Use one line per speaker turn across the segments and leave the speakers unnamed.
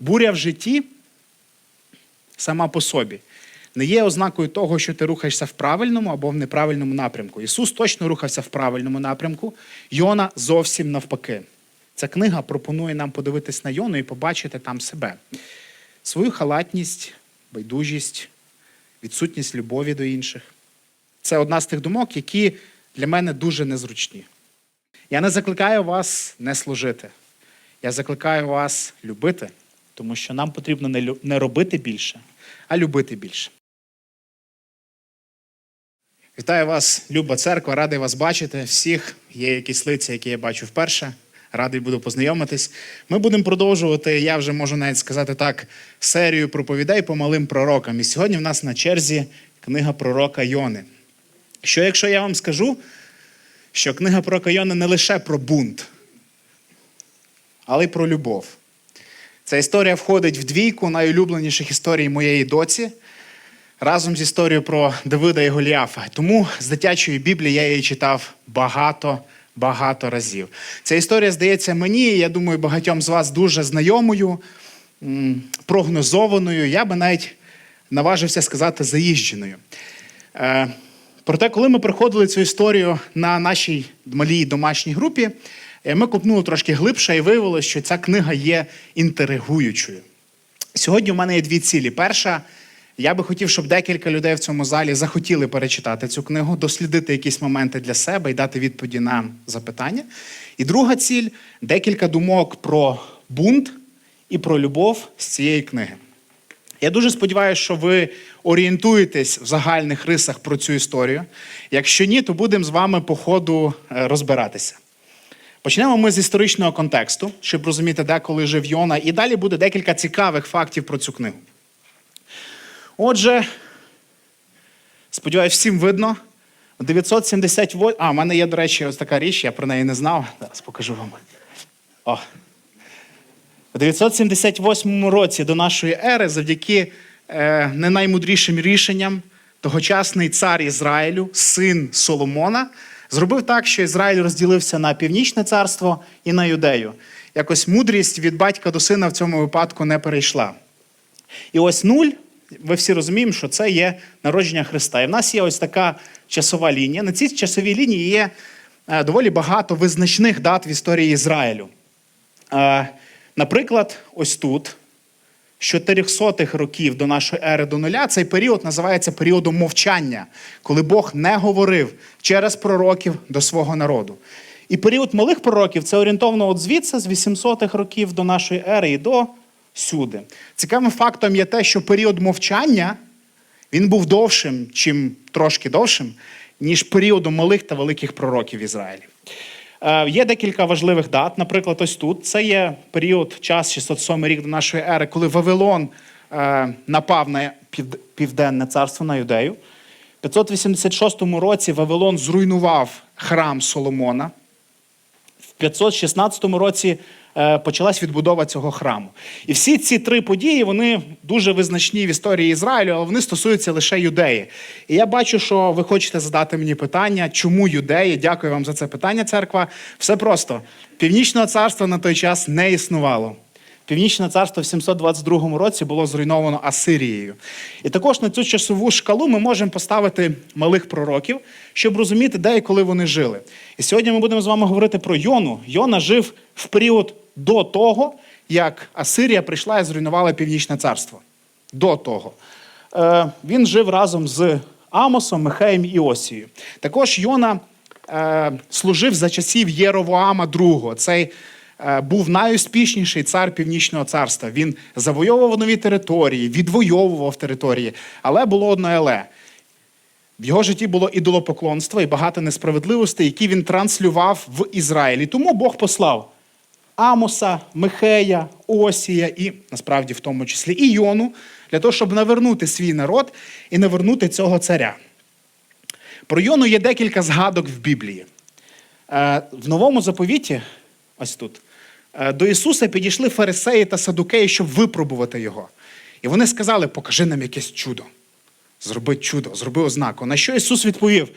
Буря в житті сама по собі не є ознакою того, що ти рухаєшся в правильному або в неправильному напрямку. Ісус точно рухався в правильному напрямку, Йона зовсім навпаки. Ця книга пропонує нам подивитись на Йону і побачити там себе. Свою халатність, байдужість, відсутність любові до інших. Це одна з тих думок, які для мене дуже незручні. Я не закликаю вас не служити. Я закликаю вас любити, тому що нам потрібно не робити більше, а любити більше. Вітаю вас, люба церква, радий вас бачити. Всіх є якісь лиця, які я бачу вперше. Радий буду познайомитись. Ми будемо продовжувати, я вже можу навіть сказати так, серію проповідей по малим пророкам. І сьогодні в нас на черзі книга пророка Йони. Що якщо я вам скажу, що книга пророка Йони не лише про бунт, але й про любов. Ця історія входить в двійку найулюбленіших історій моєї доці разом з історією про Давида і Голіафа. Тому з дитячої Біблії я її читав багато. Багато разів. Ця історія здається мені, я думаю, багатьом з вас дуже знайомою, прогнозованою. Я би навіть наважився сказати заїждженою. Е, Проте, коли ми проходили цю історію на нашій малій домашній групі, ми копнули трошки глибше і виявилося, що ця книга є інтригуючою. Сьогодні у мене є дві цілі. Перша, я би хотів, щоб декілька людей в цьому залі захотіли перечитати цю книгу, дослідити якісь моменти для себе і дати відповіді на запитання. І друга ціль декілька думок про бунт і про любов з цієї книги. Я дуже сподіваюся, що ви орієнтуєтесь в загальних рисах про цю історію. Якщо ні, то будемо з вами по ходу е, розбиратися. Почнемо ми з історичного контексту, щоб розуміти, де коли жив Йона, і далі буде декілька цікавих фактів про цю книгу. Отже, сподіваюся, всім видно. 978... А, в мене є, до речі, ось така річ, я про неї не знав. Зараз покажу вам. О. У 978 році до нашої ери, завдяки е, не наймудрішим рішенням, тогочасний цар Ізраїлю, син Соломона, зробив так, що Ізраїль розділився на північне царство і на юдею. Якось мудрість від батька до сина в цьому випадку не перейшла. І ось нуль, ви всі розуміємо, що це є народження Христа. І в нас є ось така часова лінія. На цій часовій лінії є е, доволі багато визначних дат в історії Ізраїлю. Е, Наприклад, ось тут, 400-х років до нашої ери до нуля, цей період називається періодом мовчання, коли Бог не говорив через пророків до свого народу. І період малих пророків це орієнтовно от звідси, з 800-х років до нашої ери і до сюди. Цікавим фактом є те, що період мовчання він був довшим, чим трошки довшим, ніж періодом малих та великих пророків. Е, Є декілька важливих дат. Наприклад, ось тут це є період, час 607 рік до нашої ери, коли Вавилон е, напав на південне царство на юдею. У 586 році Вавилон зруйнував храм Соломона. В 516 році е, почалась відбудова цього храму. І всі ці три події вони дуже визначні в історії Ізраїлю, але вони стосуються лише юдеї. І я бачу, що ви хочете задати мені питання, чому юдеї? Дякую вам за це питання, церква. Все просто. Північного царства на той час не існувало. Північне царство в 722 році було зруйновано Асирією. І також на цю часову шкалу ми можемо поставити малих пророків, щоб розуміти, де і коли вони жили. І сьогодні ми будемо з вами говорити про Йону. Йона жив в період до того, як Асирія прийшла і зруйнувала Північне царство. До того. Е, він жив разом з Амосом, Михеєм і Осією. Також Йона е, служив за часів Єровоама II. Цей був найуспішніший цар Північного царства. Він завойовував нові території, відвоював території, але було одне але. В його житті було ідолопоклонство і багато несправедливостей, які він транслював в Ізраїлі. Тому Бог послав Амоса, Михея, Осія і насправді в тому числі і Йону для того, щоб навернути свій народ і навернути цього царя. Про Йону є декілька згадок в Біблії. Е, В новому заповіті, ось тут, е, до Ісуса підійшли фарисеї та садукеї, щоб випробувати його. І вони сказали: покажи нам якесь чудо. Зроби чудо, зроби ознаку. На що Ісус відповів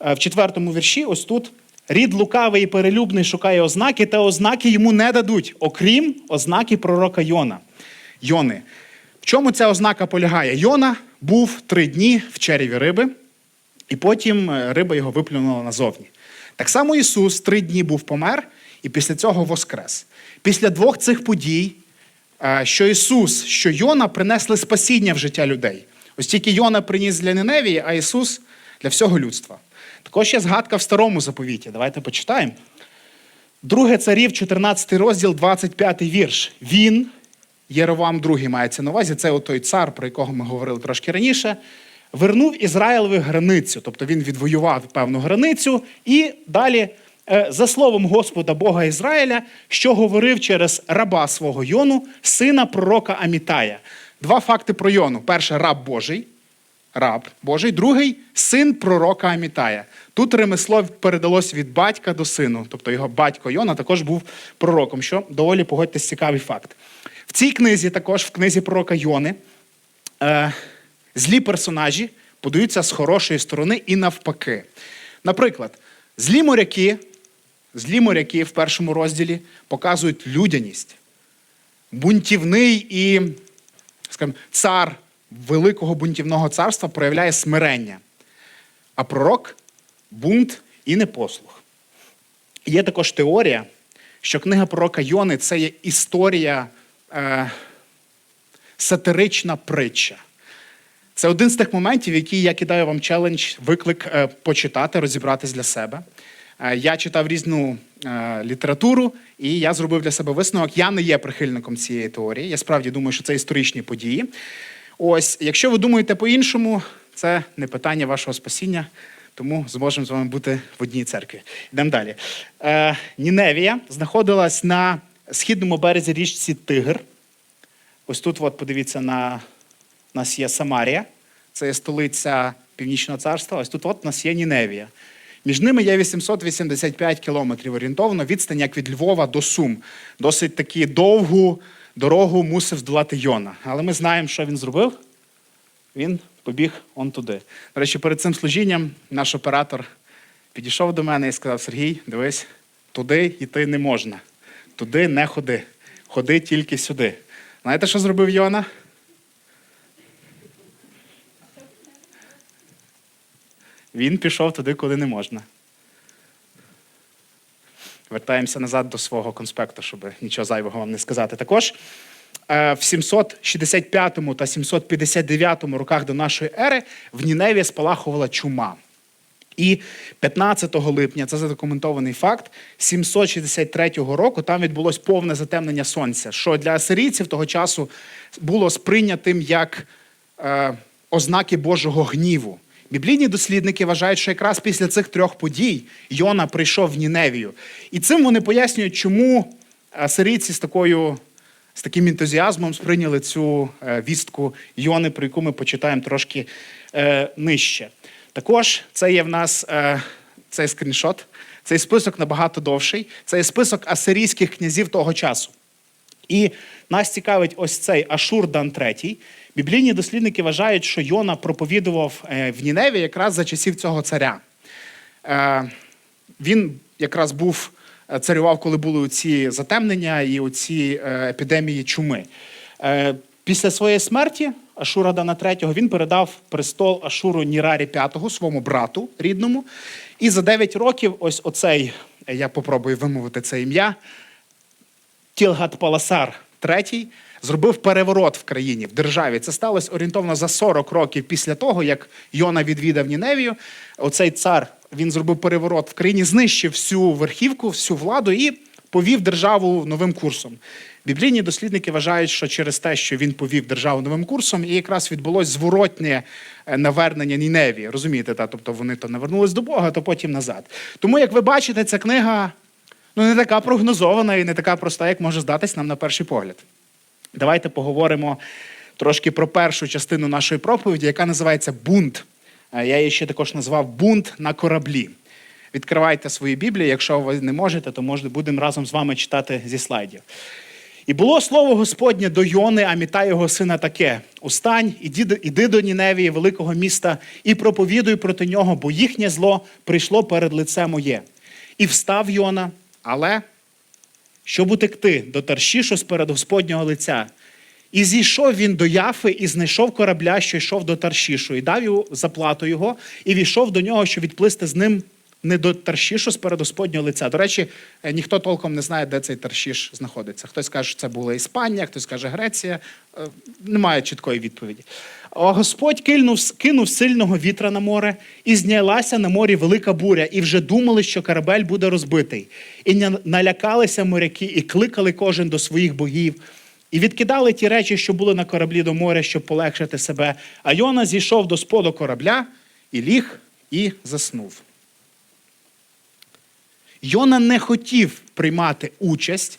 Е, в четвертому вірші, ось тут. Рід лукавий і перелюбний шукає ознаки, та ознаки йому не дадуть, окрім ознаки пророка Йона. Йони. В чому ця ознака полягає? Йона був три дні в череві риби, і потім е, риба його виплюнула назовні. Так само Ісус три дні був помер, і після цього воскрес. Після двох цих подій, е, що Ісус, що Йона принесли спасіння в життя людей. Ось тільки Йона приніс для Ниневії, а Ісус для всього людства. Також є згадка в старому заповіті. Давайте почитаємо. Друге царів, 14 розділ, 25 вірш. Він, Єровам II мається на увазі, це той цар, про якого ми говорили трошки раніше, вернув Ізраїлеві границю, тобто він відвоював певну границю, і далі, за словом Господа Бога Ізраїля, що говорив через раба свого Йону, сина пророка Амітая. Два факти про Йону: перше раб Божий, раб Божий, другий син пророка Амітая. Тут ремесло передалось від батька до сину, тобто його батько Йона також був пророком, що доволі погодьтесь цікавий факт. В цій книзі, також в книзі пророка Йони, е, злі персонажі подаються з хорошої сторони і навпаки. Наприклад, злі моряки, злі моряки в першому розділі показують людяність, бунтівний і, скажімо, цар великого бунтівного царства проявляє смирення, а пророк бунт і непослух. Є також теорія, що книга пророка Йони це є історія, е, сатирична притча. Це один з тих моментів, які я кидаю вам челендж, виклик е, почитати, розібратись для себе. Е, я читав різну е, літературу, і я зробив для себе висновок. Я не є прихильником цієї теорії. Я справді думаю, що це історичні події. Ось, якщо ви думаєте по-іншому, це не питання вашого спасіння, тому зможемо з вами бути в одній церкві. Йдемо далі. Е, Ніневія знаходилась на східному березі річці Тигр. Ось тут, от, подивіться, на нас є Самарія, це є столиця Північного царства. Ось тут от у нас є Ніневія. Між ними є 885 кілометрів орієнтовно, відстань як від Львова до Сум. Досить таки довгу дорогу мусив здолати Йона. Але ми знаємо, що він зробив. Він побіг он туди. До речі, перед цим служінням наш оператор підійшов до мене і сказав: Сергій, дивись, туди йти не можна. Туди не ходи. Ходи тільки сюди. Знаєте, що зробив Йона? Він пішов туди, куди не можна. Вертаємося назад до свого конспекту, щоб нічого зайвого вам не сказати. Також е, в 765 та 759 роках до нашої ери в Ніневі спалахувала чума. І 15 липня, це задокументований факт, 763 року там відбулось повне затемнення сонця, що для асирійців того часу було сприйнятим як е, ознаки Божого гніву. Біблійні дослідники вважають, що якраз після цих трьох подій Йона прийшов в Ніневію. І цим вони пояснюють, чому асирійці з такою. З таким ентузіазмом сприйняли цю е, вістку Йони, про яку ми почитаємо трошки е, нижче. Також це є в нас е, цей скріншот, цей список набагато довший. Це є список асирійських князів того часу. І нас цікавить ось цей Ашур Дан III. Біблійні дослідники вважають, що Йона проповідував е, в Ніневі якраз за часів цього царя. Е, Він якраз був е, царював, коли були ці затемнення і оці епідемії чуми. Після своєї смерті Ашура Дана III він передав престол Ашуру Нірарі V, своєму брату рідному. І за 9 років, ось оцей, я попробую вимовити це ім'я, Тілгат Паласар III зробив переворот в країні, в державі. Це сталося орієнтовно за 40 років після того, як Йона відвідав Ніневію. Оцей цар він зробив переворот в країні, знищив всю верхівку, всю владу і повів державу новим курсом. Біблійні дослідники вважають, що через те, що він повів державу новим курсом, і якраз відбулось зворотнє е, навернення Ніневії. Розумієте, та? тобто вони то навернулись до Бога, то потім назад. Тому, як ви бачите, ця книга ну, не така прогнозована і не така проста, як може здатись нам на перший погляд. Давайте поговоримо трошки про першу частину нашої проповіді, яка називається Бунт. Е, Я її ще також назвав Бунт на кораблі. Відкривайте свої Біблії, якщо ви не можете, то може, будемо разом з вами читати зі слайдів. І було слово Господнє до Йони, Аміта його сина таке: Устань, іди, іди до Ніневії, великого міста, і проповідуй проти нього, бо їхнє зло прийшло перед лице моє. І встав Йона, але щоб утекти до Таршішу з перед Господнього лиця, І зійшов він до Яфи і знайшов корабля, що йшов до Таршішу, і дав йому заплату його, і війшов до нього, щоб відплисти з ним не до Таршішу сперед Господнього лиця. До речі, е, ніхто толком не знає, де цей Таршіш знаходиться. Хтось каже, що це була Іспанія, хтось каже Греція. Е, Немає чіткої відповіді. А Господь кинув, кинув сильного вітра на море, і знялася на морі велика буря, і вже думали, що корабель буде розбитий. І налякалися моряки, і кликали кожен до своїх богів. І відкидали ті речі, що були на кораблі до моря, щоб полегшити себе. А Йона зійшов до споду корабля і ліг і заснув. Йона не хотів приймати участь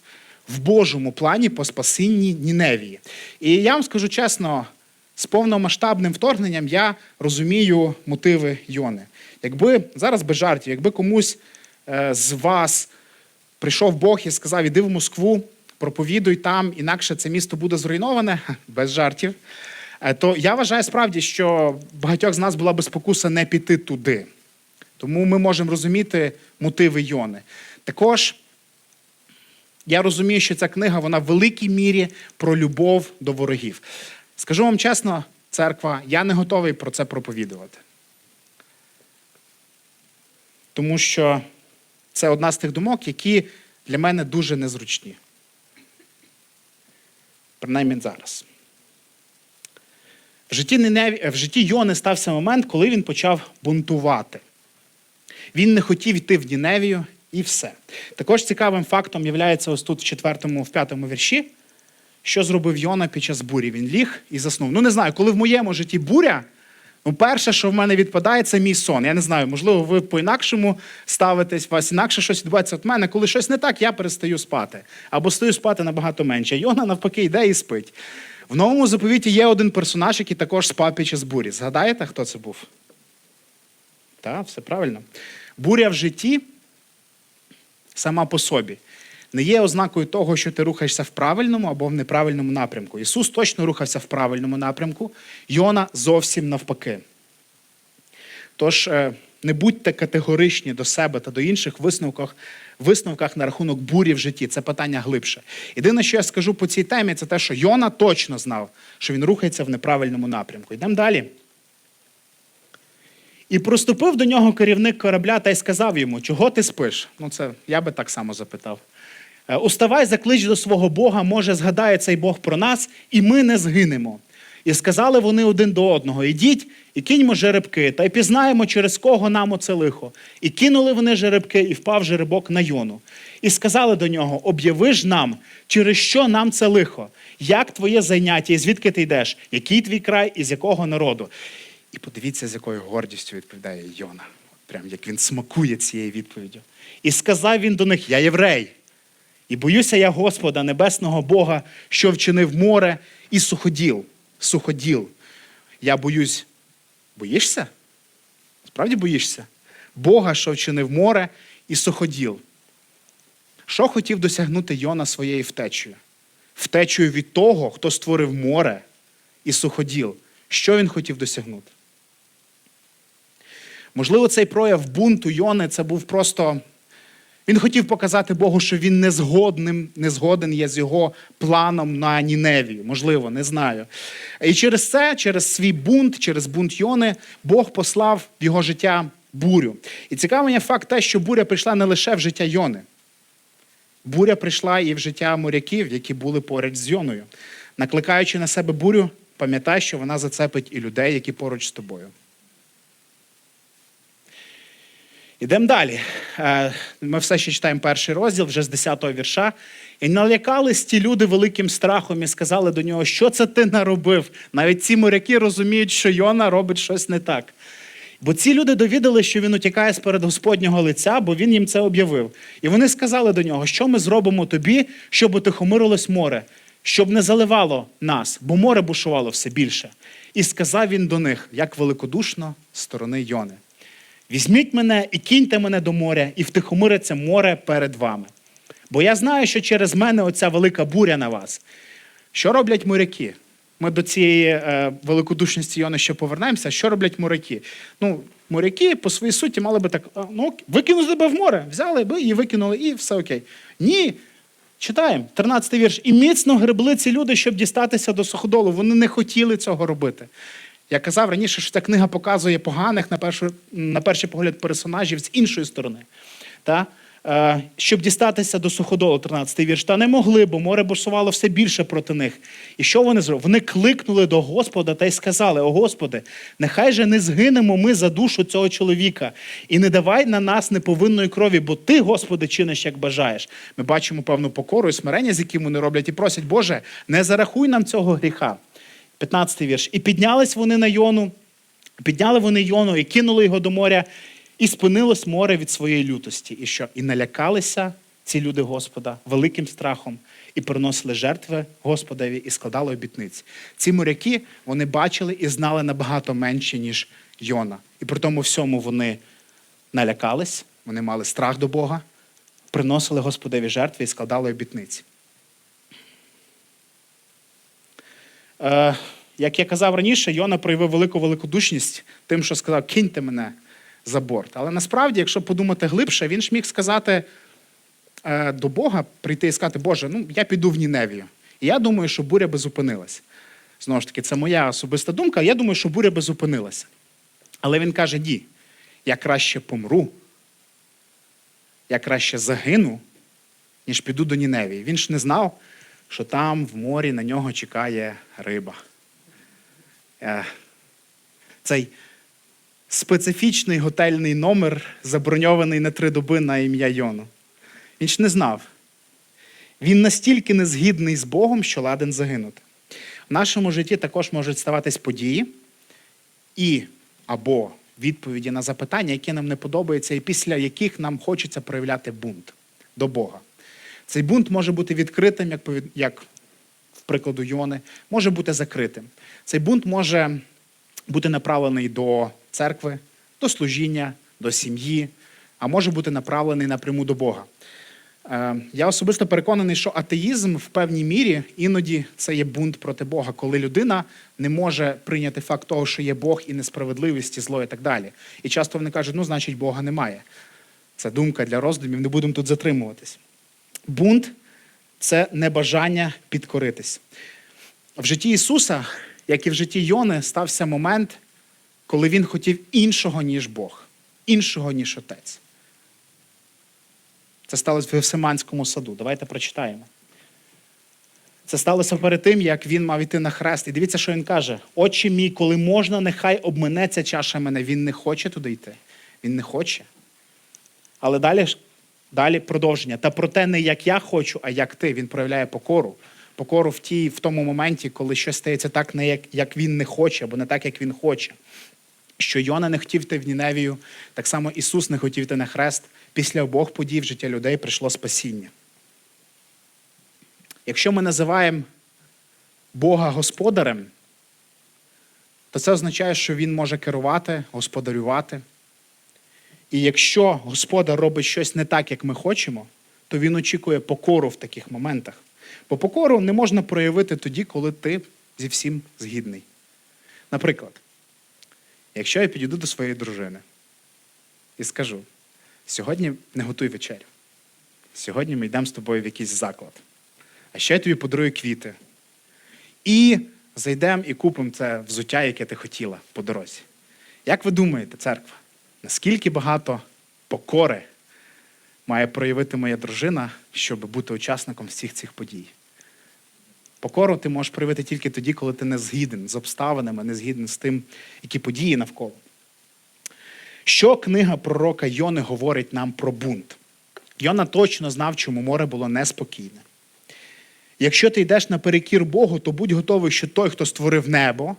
в Божому плані по спасінні Ніневії. І я вам скажу чесно, з повномасштабним вторгненням я розумію мотиви Йони. Якби зараз без жартів, якби комусь е, з вас прийшов Бог і сказав: іди в Москву, проповідуй там, інакше це місто буде зруйноване, без жартів. е, То я вважаю справді, що багатьох з нас була би спокуса не піти туди. Тому ми можемо розуміти мотиви Йони. Також я розумію, що ця книга вона в великій мірі про любов до ворогів. Скажу вам чесно, церква, я не готовий про це проповідувати. Тому що це одна з тих думок, які для мене дуже незручні. Принаймні зараз. В житті, Йони стався момент, коли він почав бунтувати. Він не хотів йти в Ніневію і все. Також цікавим фактом є ось тут в четвертому, в п'ятому вірші, що зробив Йона під час бурі. Він ліг і заснув. Ну, не знаю, коли в моєму житті буря, ну, перше, що в мене відпадає, це мій сон. Я не знаю, можливо, ви по-інакшому ставитесь, у вас інакше щось відбувається від мене. Коли щось не так, я перестаю спати. Або стаю спати набагато менше. Йона навпаки йде і спить. В новому заповіті є один персонаж, який також спав під час бурі. Згадаєте, хто це був? Так, все правильно. Буря в житті сама по собі не є ознакою того, що ти рухаєшся в правильному або в неправильному напрямку. Ісус точно рухався в правильному напрямку, Йона зовсім навпаки. Тож е, не будьте категоричні до себе та до інших висновках, висновках на рахунок бурі в житті. Це питання глибше. Єдине, що я скажу по цій темі, це те, що Йона точно знав, що він рухається в неправильному напрямку. Йдемо далі. І проступив до нього керівник корабля та й сказав йому, чого ти спиш? Ну, це я би так само запитав. «Е, Уставай, заклич до свого Бога, може, згадає цей Бог про нас, і ми не згинемо. І сказали вони один до одного: Ідіть і киньмо жеребки, та й пізнаємо, через кого нам оце лихо. І кинули вони жеребки, і впав жеребок на йону. І сказали до нього: Об'яви ж нам, через що нам це лихо, як твоє заняття, і звідки ти йдеш, який твій край і з якого народу. І подивіться, з якою гордістю відповідає Йона. Прям як він смакує цією відповіддю. І сказав він до них: Я єврей, і боюся я Господа, небесного Бога, що вчинив море і суходіл. Суходіл. Я боюсь. Боїшся? Справді боїшся? Бога, що вчинив море і суходіл. Що хотів досягнути Йона своєю втечею? Втечею від того, хто створив море і суходіл. Що він хотів досягнути? Можливо, цей прояв бунту Йони це був просто. Він хотів показати Богу, що він не згодним, не згоден є з його планом на Ніневію. Можливо, не знаю. І через це, через свій бунт, через бунт Йони, Бог послав в його життя бурю. І цікавий факт те, що буря прийшла не лише в життя Йони. Буря прийшла і в життя моряків, які були поряд з Йоною. Накликаючи на себе бурю, пам'ятай, що вона зацепить і людей, які поруч з тобою. Ідемо далі. Е, Ми все ще читаємо перший розділ, вже з 10-го вірша. І налякались ті люди великим страхом і сказали до нього, що це ти наробив. Навіть ці моряки розуміють, що Йона робить щось не так. Бо ці люди довідали, що він утікає сперед Господнього лиця, бо він їм це об'явив. І вони сказали до нього, що ми зробимо тобі, щоб утихомирилось море, щоб не заливало нас, бо море бушувало все більше. І сказав він до них, як великодушно сторони Йони. Візьміть мене і кіньте мене до моря, і втихомириться море перед вами. Бо я знаю, що через мене оця велика буря на вас. Що роблять моряки? Ми до цієї е, великодушності Йони ще повернемося. Що роблять моряки? Ну, моряки по своїй суті мали би так: ну, викинути тебе в море. Взяли би і викинули, і все окей. Ні. Читаємо, 13 вірш. І міцно гребли ці люди, щоб дістатися до суходолу. Вони не хотіли цього робити. Я казав раніше, що ця книга показує поганих, на, першу, на перший погляд, персонажів з іншої сторони. Та? Е, щоб дістатися до суходолу, 13 вірш. Та не могли, бо море бушувало все більше проти них. І що вони зробили? Вони кликнули до Господа та й сказали: О Господи, нехай же не згинемо ми за душу цього чоловіка, і не давай на нас неповинної крові, бо ти, Господи, чиниш, як бажаєш. Ми бачимо певну покору і смирення, з яким вони роблять, і просять, Боже, не зарахуй нам цього гріха. 15 вірш. І піднялись вони на Йону, підняли вони Йону і кинули його до моря, і спинилось море від своєї лютості. І що? І налякалися ці люди Господа великим страхом, і приносили жертви Господові і складали обітниці. Ці моряки вони бачили і знали набагато менше, ніж Йона. І при тому всьому вони налякались, вони мали страх до Бога, приносили Господеві жертви і складали обітниці. Як я казав раніше, Йона проявив велику великодушність тим, що сказав, киньте мене за борт. Але насправді, якщо подумати глибше, він ж міг сказати е, до Бога, прийти і сказати, Боже, ну я піду в Ніневію. І я думаю, що буря би зупинилась. Знову ж таки, це моя особиста думка. Я думаю, що буря би зупинилася. Але він каже: ні, я краще помру, я краще загину, ніж піду до Ніневії. Він ж не знав, що там в морі на нього чекає риба. Е, Цей специфічний готельний номер, заброньований на три доби на ім'я Йону. Він ж не знав. Він настільки незгідний з Богом, що ладен загинути. В нашому житті також можуть ставатись події і або відповіді на запитання, які нам не подобаються, і після яких нам хочеться проявляти бунт до Бога. Цей бунт може бути відкритим, як, як в прикладу Йони, може бути закритим. Цей бунт може бути направлений до церкви, до служіння, до сім'ї, а може бути направлений напряму до Бога. Е, Я особисто переконаний, що атеїзм в певній мірі іноді це є бунт проти Бога, коли людина не може прийняти факт того, що є Бог і несправедливість, і зло, і так далі. І часто вони кажуть, ну, значить, Бога немає. Це думка для роздумів, не будемо тут затримуватись. Бунт це небажання підкоритись. В житті Ісуса, як і в житті Йони, стався момент, коли він хотів іншого, ніж Бог, іншого, ніж Отець. Це сталося в Гефсиманському саду. Давайте прочитаємо. Це сталося перед тим, як він мав іти на хрест. І дивіться, що він каже: Отче мій, коли можна, нехай обминеться чаша мене. Він не хоче туди йти. Він не хоче. Але далі, далі продовження. Та проте не як я хочу, а як ти. Він проявляє покору. Покору в, тій, в тому моменті, коли щось стається так, не як, як він не хоче, або не так, як він хоче. Що Йона не хотів йти в Ніневію, так само Ісус не хотів йти на хрест. Після обох подій в життя людей прийшло спасіння. Якщо ми називаємо Бога господарем, то це означає, що Він може керувати, господарювати. І якщо господар робить щось не так, як ми хочемо, то він очікує покору в таких моментах. Бо покору не можна проявити тоді, коли ти зі всім згідний. Наприклад, якщо я підійду до своєї дружини і скажу: сьогодні не готуй вечерю, сьогодні ми йдемо з тобою в якийсь заклад, а ще я тобі подарую квіти. І зайдемо і купимо це взуття, яке ти хотіла по дорозі. Як ви думаєте, церква, наскільки багато покори має проявити моя дружина, щоб бути учасником всіх цих подій? Покору ти можеш проявити тільки тоді, коли ти не згіден з обставинами, не згіден з тим, які події навколо. Що книга пророка Йони говорить нам про бунт? Йона точно знав, чому море було неспокійне. Якщо ти йдеш наперекір Богу, то будь готовий, що той, хто створив небо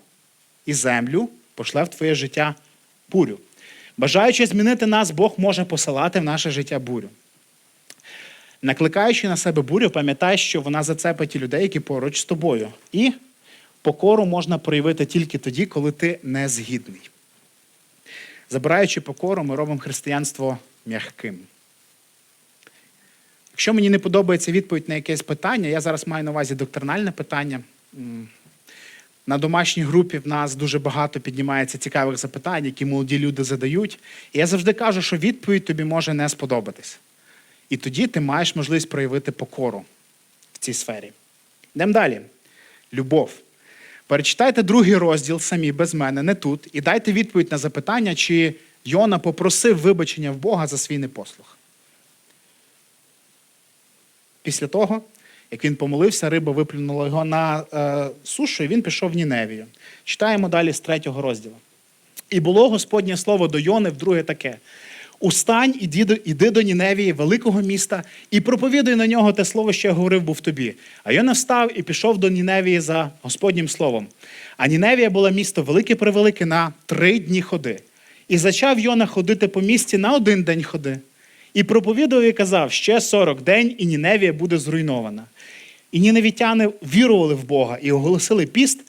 і землю, пошле в твоє життя бурю. Бажаючи змінити нас, Бог може посилати в наше життя бурю. Накликаючи на себе бурю, пам'ятай, що вона зацепить і людей, які поруч з тобою. І покору можна проявити тільки тоді, коли ти не згідний. Забираючи покору, ми робимо християнство м'яким. Якщо мені не подобається відповідь на якесь питання, я зараз маю на увазі доктринальне питання. На домашній групі в нас дуже багато піднімається цікавих запитань, які молоді люди задають. І я завжди кажу, що відповідь тобі може не сподобатись. І тоді ти маєш можливість проявити покору. в цій сфері. Йдемо далі. Любов. Перечитайте другий розділ самі без мене, не тут, і дайте відповідь на запитання, чи Йона попросив вибачення в Бога за свій непослух. Після того, як він помолився, риба виплюнула його на е, сушу, і він пішов в Ніневію. Читаємо далі з третього розділу. І було Господнє слово до Йони вдруге таке: Устань, іди іди до Ніневії, великого міста, і проповідуй на нього те слово, що я говорив був тобі. А Йона встав і пішов до Ніневії за Господнім словом. А Ніневія була місто велике превелике на три дні ходи. І зачав Йона ходити по місті на один день ходи. І проповідував і казав: ще 40 день, і Ніневія буде зруйнована. І ніневітяни вірували в Бога і оголосили піст,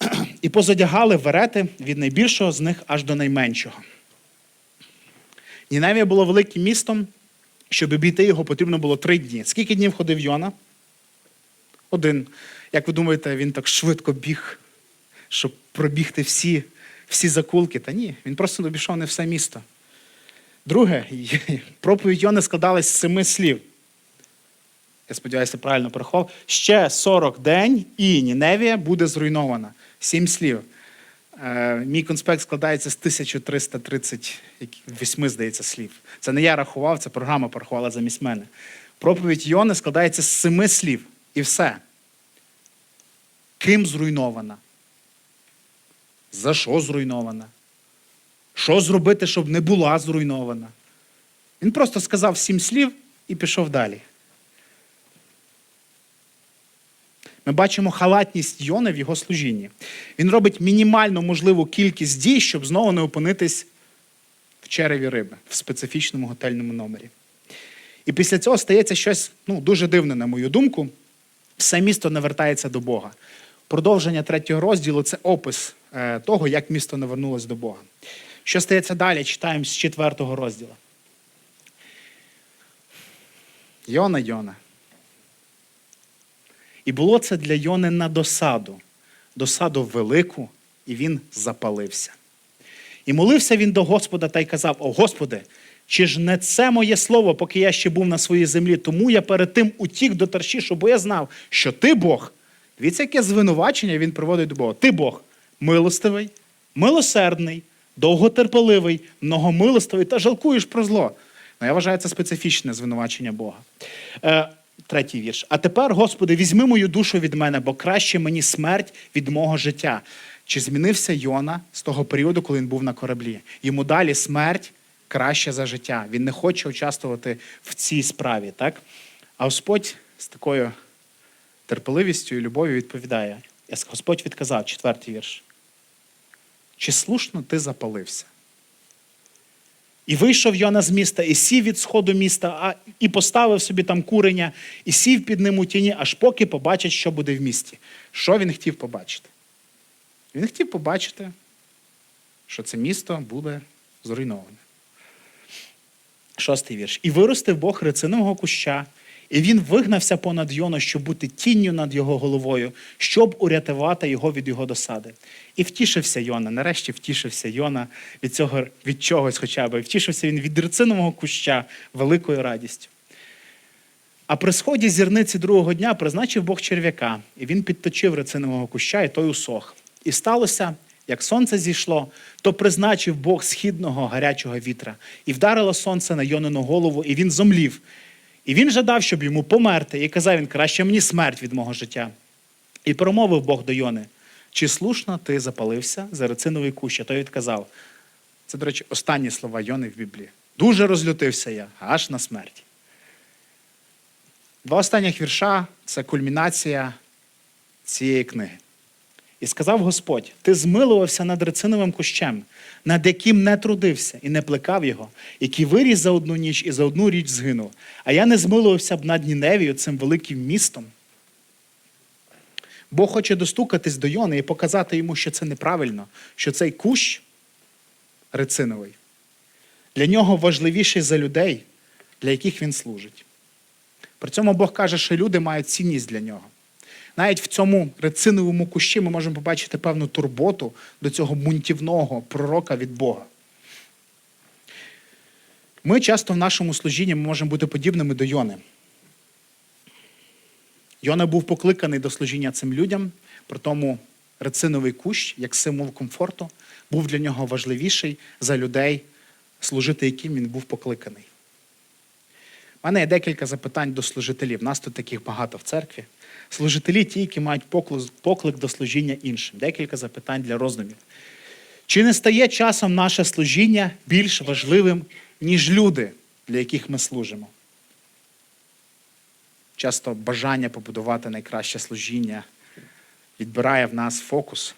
і позадягали верети від найбільшого з них аж до найменшого. Ніневія було великим містом, щоб обійти його, потрібно було три дні. Скільки днів ходив Йона? Один. Як ви думаєте, він так швидко біг, щоб пробігти всі, всі закулки? Та ні, він просто обійшов не все місто. Друге, проповідь Йони складалась з семи слів. Я сподіваюся, правильно порахував. Ще 40 день і Ніневія буде зруйнована. Сім слів. Е, Мій конспект складається з 1338, здається, слів. Це не я рахував, це програма порахувала замість мене. Проповідь Йони складається з семи слів. І все. Ким зруйнована? За що зруйнована? Що зробити, щоб не була зруйнована? Він просто сказав сім слів і пішов далі. Ми бачимо халатність Йони в його служінні. Він робить мінімально можливу кількість дій, щоб знову не опинитись в череві риби в специфічному готельному номері. І після цього стається щось ну, дуже дивне, на мою думку. Все місто не вертається до Бога. Продовження третього розділу це опис е, того, як місто не вернулося до Бога. Що стається далі? Читаємо з четвертого розділу. Йона, Йона. І було це для Йони на досаду, досаду велику, і він запалився. І молився він до Господа та й казав: О Господи, чи ж не це моє слово, поки я ще був на своїй землі, тому я перед тим утік до Таршішу, бо я знав, що ти Бог. Дивіться, яке звинувачення він приводить до Бога. Ти Бог милостивий, милосердний, довготерпеливий, многомилостивий та жалкуєш про зло. Ну, я вважаю, це специфічне звинувачення Бога. Е, Третій вірш. А тепер, Господи, візьми мою душу від мене, бо краще мені смерть від мого життя. Чи змінився Йона з того періоду, коли він був на кораблі? Йому далі смерть краще за життя. Він не хоче участвувати в цій справі. так? А Господь з такою терпеливістю і любов'ю відповідає. Господь відказав, четвертий вірш. Чи слушно ти запалився? І вийшов Йона з міста, і сів від сходу міста, а, і поставив собі там курення, і сів під ним у тіні, аж поки побачить, що буде в місті. Що він хотів побачити? Він хотів побачити, що це місто буде зруйноване. Шостий вірш. І виростив Бог рецинового куща, і він вигнався понад Йону, щоб бути тінню над його головою, щоб урятувати його від його досади. І втішився Йона. Нарешті втішився Йона від цього від чогось, хоча б. І втішився він від рецинового куща великою радістю. А при сході зірниці другого дня призначив Бог черв'яка, і він підточив рецинового куща, і той усох. І сталося, як сонце зійшло, то призначив Бог східного гарячого вітра, і вдарило сонце на Йонину голову, і він зомлів. І він жадав, щоб йому померти, і казав він, краще мені смерть від мого життя. І промовив Бог до Йони, чи слушно ти запалився за рециновий кущ? А той відказав. Це, до речі, останні слова Йони в Біблії. Дуже розлютився я, аж на смерть. Два останніх вірша це кульмінація цієї книги. І сказав Господь: Ти змилувався над рециновим кущем, над яким не трудився і не плекав його, який виріс за одну ніч і за одну річ згинув. А я не змилувався б над Ніневію, цим великим містом. Бог хоче достукатись до Йони і показати йому, що це неправильно, що цей кущ рециновий для нього важливіший за людей, для яких він служить. При цьому Бог каже, що люди мають цінність для нього. Навіть в цьому рециновому кущі ми можемо побачити певну турботу до цього бунтівного пророка від Бога. Ми часто в нашому служінні можемо бути подібними до Йони. Йона був покликаний до служіння цим людям, при тому рециновий кущ, як символ комфорту, був для нього важливіший за людей, служити яким він був покликаний. У мене є декілька запитань до служителів. Нас тут таких багато в церкві. Служителі ті, які мають поклик, до служіння іншим. Декілька запитань для роздумів. Чи не стає часом наше служіння більш важливим, ніж люди, для яких ми служимо? Часто бажання побудувати найкраще служіння відбирає в нас фокус.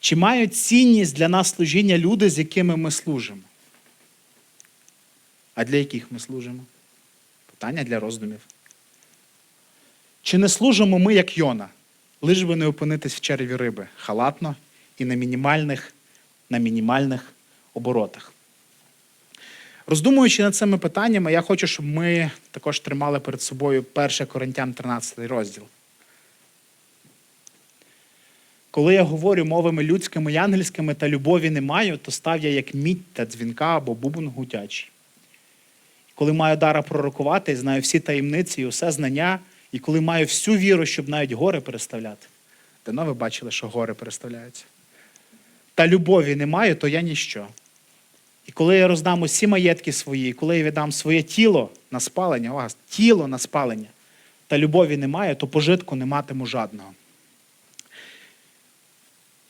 Чи мають цінність для нас служіння люди, з якими ми служимо? А для яких ми служимо? Питання для роздумів. Чи не служимо ми, як Йона, лиш би не опинитись в черві риби, халатно і на мінімальних, на мінімальних оборотах? Роздумуючи над цими питаннями, я хочу, щоб ми також тримали перед собою 1 Коринтян 13 розділ. Коли я говорю мовами людськими і ангельськими та любові не маю, то став я як мідь та дзвінка або бубон гудячий. Коли маю дара пророкувати, знаю всі таємниці і усе знання, і коли маю всю віру, щоб навіть гори переставляти. Давно ви бачили, що гори переставляються. Та любові не маю, то я ніщо. І коли я роздам усі маєтки свої, коли я віддам своє тіло на спалення, увага, тіло на спалення, та любові немає, то пожитку не матиму жадного.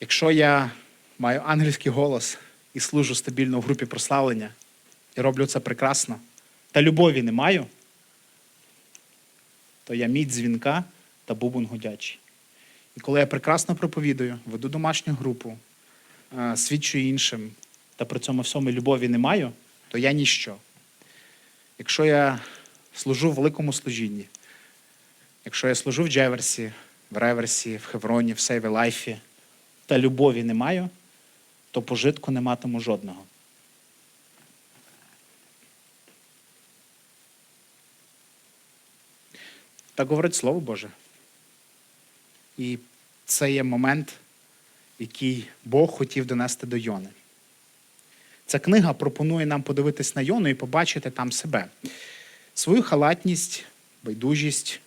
Якщо я маю ангельський голос і служу стабільно в групі прославлення, і роблю це прекрасно, та любові не маю, то я мідь дзвінка та бубон гудячий. І коли я прекрасно проповідую, веду домашню групу, е, свідчу іншим, та при цьому всьому любові не маю, то я ніщо. Якщо я служу в великому служінні, якщо я служу в Джеверсі, в Реверсі, в Хевроні, в Сейві Лайфі, та любові не маю, то пожитку не матиму жодного. Так говорить Слово Боже. І це є момент, який Бог хотів донести до Йони. Ця книга пропонує нам подивитись на Йону і побачити там себе. Свою халатність, байдужість,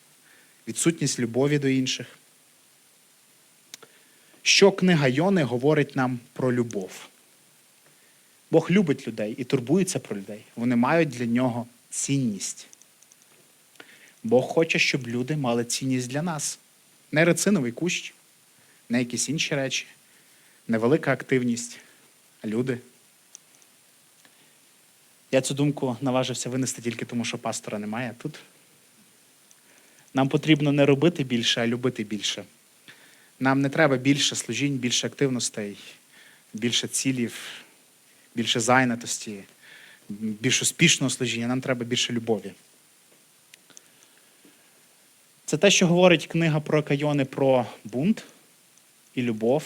відсутність любові до інших. Що книга Йони говорить нам про любов? Бог любить людей і турбується про людей. Вони мають для нього цінність. Бог хоче, щоб люди мали цінність для нас. Не рециновий кущ, не якісь інші речі, не велика активність, а люди. Я цю думку наважився винести тільки тому, що пастора немає тут. Нам потрібно не робити більше, а любити більше. Нам не треба більше служінь, більше активностей, більше цілів, більше зайнятості, більш успішного служіння. Нам треба більше любові. Це те, що говорить книга про Кайони про бунт і любов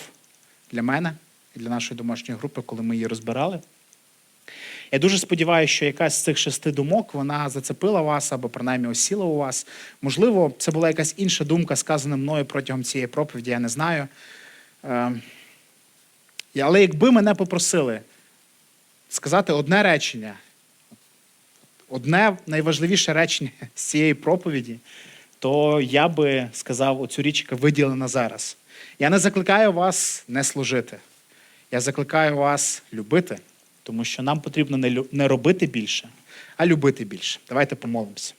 для мене і для нашої домашньої групи, коли ми її розбирали. Я дуже сподіваюся, що якась з цих шести думок вона зацепила вас або принаймні осіла у вас. Можливо, це була якась інша думка, сказана мною протягом цієї проповіді, я не знаю. Е, Але якби мене попросили сказати одне речення, одне найважливіше речення з цієї проповіді, то я би сказав оцю річ, яка виділена зараз. Я не закликаю вас не служити. Я закликаю вас любити. Тому що нам потрібно не робити більше, а любити більше. Давайте помолимося.